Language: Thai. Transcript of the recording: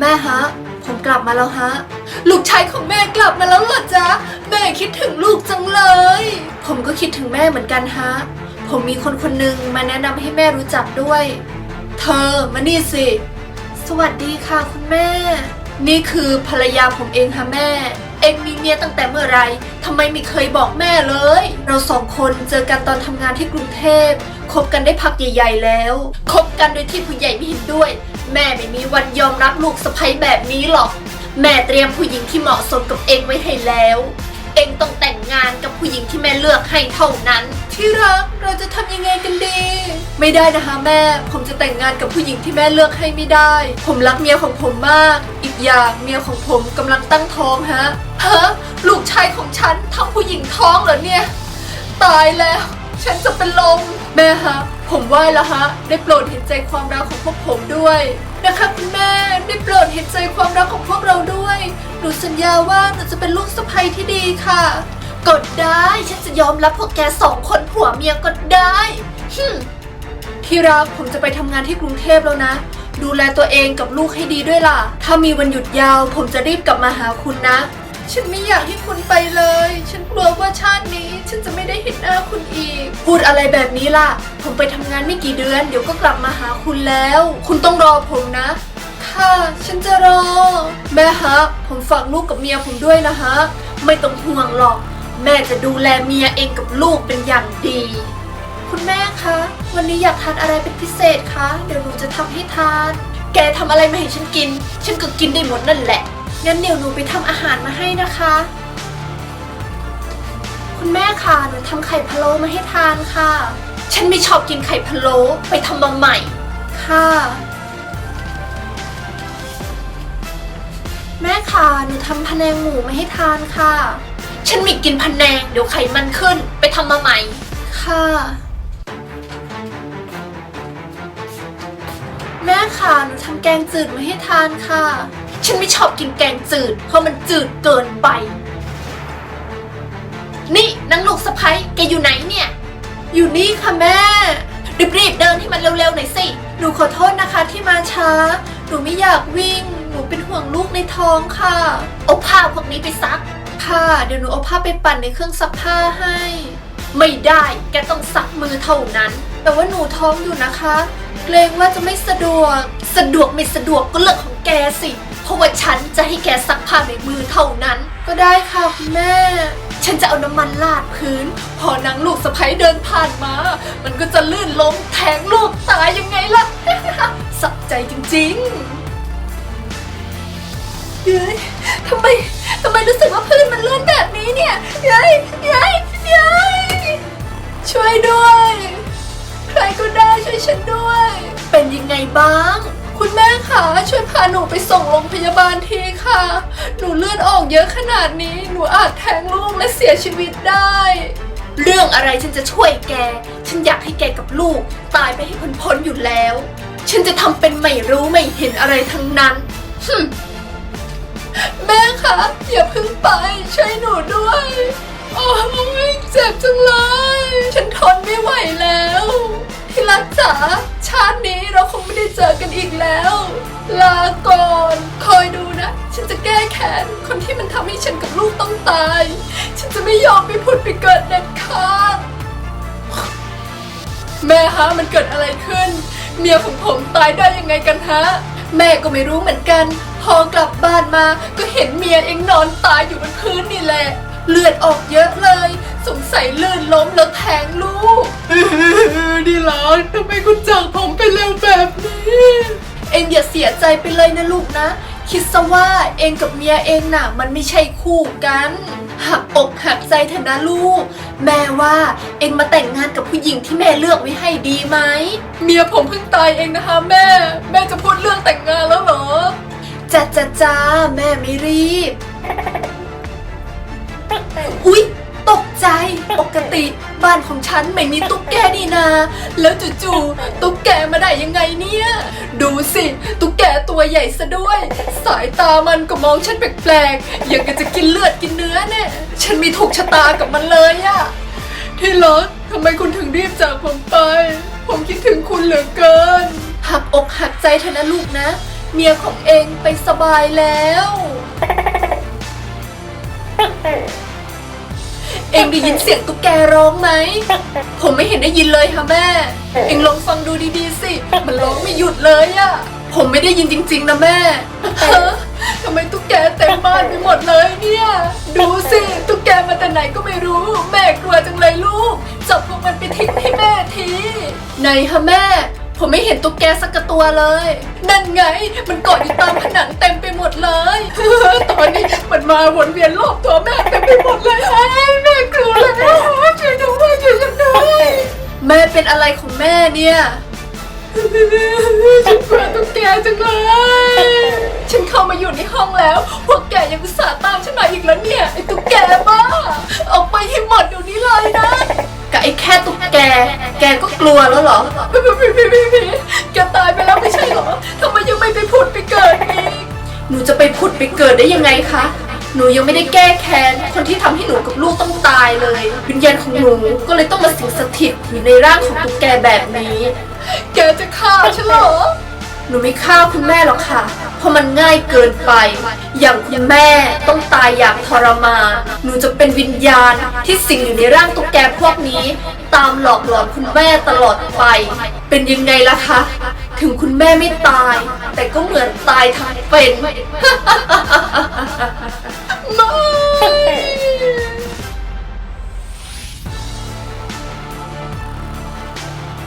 แม่ฮะ ผมกลับมาแล้วฮะ ลูกชายของแม่กลับมาแล้วเหรอจ๊ะ แม่คิดถึงลูกจังเลย ผมก็คิดถึงแม่เหมือนกันฮะ ผมมีคนคนหนึ่งมาแนะนำให้แม่รู้จักด้วย เธอมานี่สิ สวัสดีค่ะคุณแม่ นี่คือภรรยาผมเองค่ะแม่ เองมีเมียตั้งแต่เมื่อไหรทำไมไม่เคยบอกแม่เลย เราสองคนเจอกันตอนทำงานที่กรุงเทพคบกันได้พักใหญ่ ๆ แล้ว คบกันโดยที่ผู้ใหญ่ไม่เห็นด้วย แม่ไม่มีวันยอมรับลูกสะใภ้แบบนี้หรอก แม่เตรียมผู้หญิงที่เหมาะสมกับเองไว้ให้แล้ว เองต้องแต่งงานกับผู้หญิงที่แม่เลือกให้เท่านั้น ที่รักเราจะทำยังไงกันดี ไม่ได้นะคะแม่ ผมจะแต่งงานกับผู้หญิงที่แม่เลือกให้ไม่ได้ ผมรักเมียของผมมาก อีกอย่างเมียของผมกำลังตั้งท้องฮะฮะลูกชายของฉันทำผู้หญิงท้องเหรอเนี่ย ตายแล้ว ฉันจะเป็นลมแม่ฮะ ผมไหว้แล้วฮะ ได้โปรดเห็นใจความรักของพวกผมด้วยนะคะคุณแม่ได้โปรดเห็นใจความรักของพวกเราด้วย หนูสัญญาว่าหนูจะเป็นลูกสะใภ้ที่ดีค่ะ กดได้ฉันจะยอมรับพวกแกสองคนผัวเมียก็ได้ฮึมที่รักผมจะไปทำงานที่กรุงเทพแล้วนะ ดูแลตัวเองกับลูกให้ดีด้วยล่ะ ถ้ามีวันหยุดยาวผมจะรีบกลับมาหาคุณนะ ฉันไม่อยากให้คุณไปเลย ฉันกลัวว่าชาตินี้ฉันจะไม่ได้เห็นหน้าคุณอีก พูดอะไรแบบนี้ล่ะ ผมไปทำงานไม่กี่เดือน เดี๋ยวก็กลับมาหาคุณแล้ว คุณต้องรอผมนะ ค่ะ ฉันจะรอ แม่ฮะ ผมฝากลูกกับเมียผมด้วยนะฮะ ไม่ต้องห่วงหรอก แม่จะดูแลเมียเองกับลูกเป็นอย่างดี คุณแม่คะ วันนี้อยากทานอะไรเป็นพิเศษคะ เดี๋ยวหนูจะทำให้ทาน แกทำอะไรมาให้ฉันกิน ฉันก็กินได้หมดนั่นแหละ งั้นเดี๋ยวหนูไปทำอาหารมาให้นะคะ คุณแม่ค่ะหนูทำไข่พะโล้มาให้ทานค่ะ ฉันไม่ชอบกินไข่พะโล้ไปทำมาใหม่ ค่ะ แม่ค่ะหนูทำพะแนงหมูมาให้ทานค่ะ ฉันไม่กินพะแนงเดี๋ยวไขมันขึ้นไปทำมาใหม่ ค่ะแม่ค่ะ หนูทำแกงจืดมาให้ทานค่ะ ฉันไม่ชอบกินแกงจืด เพราะมันจืดเกินไป นี่นางลูกสะพ้ยแกอยู่ไหนเนี่ย อยู่นี่ค่ะแม่ รีบๆเดินให้มันเร็วๆหน่อยสิ หนูขอโทษนะคะที่มาช้า หนูไม่อยากวิ่ง หนูเป็นห่วงลูกในท้องค่ะ เอาผ้าพวกนี้ไปซัก ค่ะ เดี๋ยวหนูเอาผ้าไปปั่นในเครื่องซักผ้าให้ ไม่ได้ แกต้องซักมือเท่านั้น แต่ว่าหนูท้องอยู่นะคะ เกรงว่าจะไม่สะดวก สะดวกไม่สะดวกก็เรื่องของแกสิ เพราะว่าฉันจะให้แกซักผ้าในมือเท่านั้น ก็ได้ค่ะคุณแม่ ฉันจะเอาน้ำมันลาดพื้น พอนางลูกสะพ้ยเดินผ่านมา มันก็จะลื่นล้มแทงลูกตายยังไงล่ะสับใจจริงๆเย้ยทำไมทำไมรู้สึกว่าพื้นมันลื่นแบบนี้เนี่ยเย้ยเย้ยเย้ยช่วยด้วย ใครก็ได้ช่วยฉันด้วย เป็นยังไงบ้าง คุณแม่คะช่วยพาหนูไปส่งโรงพยาบาลทีค่ะ หนูเลือดออกเยอะขนาดนี้ หนูอาจแทงลูกและเสียชีวิตได้ เรื่องอะไรฉันจะช่วยแก ฉันอยากให้แกกับลูก ตายไปให้พ้นๆอยู่แล้ว ฉันจะทำเป็นไม่รู้ไม่เห็นอะไรทั้งนั้นหึมแม่คะอย่าเพิ่งไปช่วยหนูด้วย โอ้ยเจ็บจังเลย ฉันทนไม่ไหวแล้ว ที่รักจ๋า ชาตินี้เราคงไม่ได้เจอกันอีกแล้ว ลาก่อน คอยดูนะ ฉันจะแก้แค้นคนที่มันทำให้ฉันกับลูกต้องตาย ฉันจะไม่ยอมไปผุดไปเกิดเด็ดขาดแม่ฮะมันเกิดอะไรขึ้น เมียของผมตายได้ยังไงกันฮะ แม่ก็ไม่รู้เหมือนกัน พอกลับบ้านมาก็เห็นเมียเองนอนตายอยู่บนพื้นนี่แหละ เลือดออกเยอะเลย สงสัยลื่นล้มแล้วแทงลูกดีลักทำไมคุณจาก องอย่าเสียใจไปเลยนะลูกนะ คิดซะว่าเองกับเมียเองน่ะ มันไม่ใช่คู่กัน หักอกหักใจเถอะนะลูก แม่ว่าเองมาแต่งงานกับผู้หญิงที่แม่เลือกไว้ให้ดีไหม เมียผมเพิ่งตายเองนะคะแม่ แม่จะพูดเรื่องแต่งงานแล้วเหรอจ้าจ้าจ้าแม่ไม่รีบ อุ๊ย ตกใจ ปกติบ้านของฉันไม่มีตุ๊กแกนี่นา แล้วจู่ๆตุ๊กแกมาได้ยังไงเนี่ย ดูสิ ตุ๊กแกตัวใหญ่ซะด้วย สายตามันก็มองฉันแปลกๆอย่างกับจะกินเลือดกินเนื้อเนี่ย ฉันมีถูกชะตากับมันเลยอะที่รักทำไมคุณถึงรีบจากผมไป ผมคิดถึงคุณเหลือเกิน หักอกหักใจเธอนะลูกนะ เมียของเองไปสบายแล้ว เองได้ยินเสียงตุ๊กแกร้องไหม ผมไม่เห็นได้ยินเลยค่ะแม่ เองลองฟังดูดีๆสิ มันร้องไม่หยุดเลยอะ ผมไม่ได้ยินจริงๆนะแม่ฮะทำไมตุ๊กแกเต็มบ้านไปหมดเลยเนี่ย ดูสิตุ๊กแกมาแต่ไหนก็ไม่รู้ แม่กลัวจังเลยลูก จับพวกมันไปทิ้งให้แม่ที ไหนคะแม่ ผมไม่เห็นตุ๊กแกสักตัวเลย นั่นไง มันเกาะอยู่ตามผนังเต็มไปหมดเลย ตอนนี้มันมาวนเวียนรอบตัวแม่เต็มไปหมดเลยแม่กลัวแล้วช่วยด้วยช่วยฉันด้วยแม่เป็นอะไรของแม่เนี่ยฉันกลัวตุ๊กแกจังเลย ฉันเข้ามาอยู่ในห้องแล้ว พวกแกยังอุตส่าห์ตามฉันมาอีกแล้วเนี่ยไอ้ตุ๊กแกบ้า แกก็กลัวแล้วเหรอพี่พี่พี่พี่พี่แกตายไปแล้วไม่ใช่เหรอทำไมยังไม่ไปผุดไปเกิดอีกหนูจะไปผุดไปเกิดได้ยังไงคะ หนูยังไม่ได้แก้แค้นคนที่ทำให้หนูกับลูกต้องตายเลย วิญญาณของหนูก็เลยต้องมาสิงสถิตอยู่ในร่างของตุ๊กแกแบบนี้ แกจะฆ่าฉันเหรอ หนูไม่ฆ่าคุณแม่หรอกค่ะ เพราะมันง่ายเกินไป อย่างคุณแม่ต้องตายอย่างทรมานหนูจะเป็นวิญญาณที่สิงอยู่ในร่างตุ๊กแกพวกนี้ ตามหลอกหลอนคุณแม่ตลอดไป เป็นยังไงล่ะคะ ถึงคุณแม่ไม่ตาย แต่ก็เหมือนตายทั้งเป็น ไม่